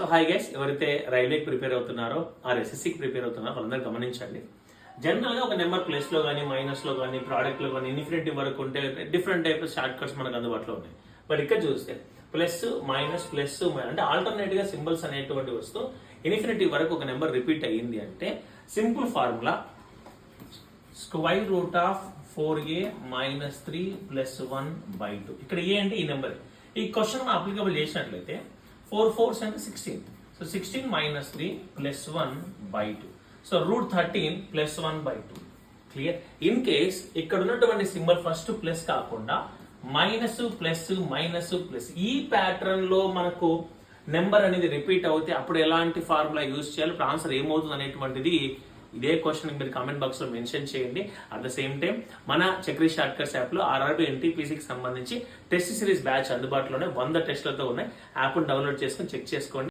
So hi guys ఎవరైతే రైల్వేకి prepare అవుతున్నారో ఆర్ ఎస్ఎస్సికి ప్రిపేర్ అవుతున్నారో వాళ్ళందరూ గమనించండి. జనరల్గా ఒక నెంబర్ ప్లస్లో కానీ మైనస్లో కానీ ప్రోడక్ట్లో కానీ ఇన్ఫినిటివ్ వరకు ఉంటే డిఫరెంట్ టైప్ షార్ట్ కట్స్ మనకు అందుబాటులో ఉన్నాయి. బట్ ఇక్కడ చూస్తే ప్లస్ మైనస్ ప్లస్ అంటే ఆల్టర్నేటివ్గా సింబల్స్ అనేటువంటి వస్తూ ఇన్ఫినిటీ వరకు ఒక నెంబర్ రిపీట్ అయ్యింది అంటే simple formula square root of four A minus three plus one by two ఇక్కడ ఏ అంటే ఈ నెంబర్ ఈ క్వశ్చన్ మనం అప్లికబుల్ చేసినట్లయితే ఫోర్ ఫోర్స్ అంటే sixteen so sixteen minus three plus one by two so root thirteen plus one by two clear in case ఇక్కడ ఉన్నటువంటి symbol first plus కాకుండా మైనస్ ప్లస్ మైనస్ ప్లస్ ఈ ప్యాటర్న్లో మనకు నెంబర్ అనేది రిపీట్ అవుతే అప్పుడు ఎలాంటి ఫార్ములా యూజ్ చేయాలి? ఇప్పుడు ఆన్సర్ ఏమవుతుంది అనేటువంటిది ఇదే క్వశ్చన్ మీరు కామెంట్ బాక్స్లో మెన్షన్ చేయండి. అట్ ద సేమ్ టైం మన చక్రీ షార్ట్ కట్స్ యాప్లో ఆర్ఆర్బి ఎన్టీపీసీకి సంబంధించి టెస్ట్ సిరీస్ బ్యాచ్ అందుబాటులోనే వంద టెస్ట్లతో ఉన్నాయి యాప్ డౌన్లోడ్ చేసుకుని చెక్ చేసుకోండి.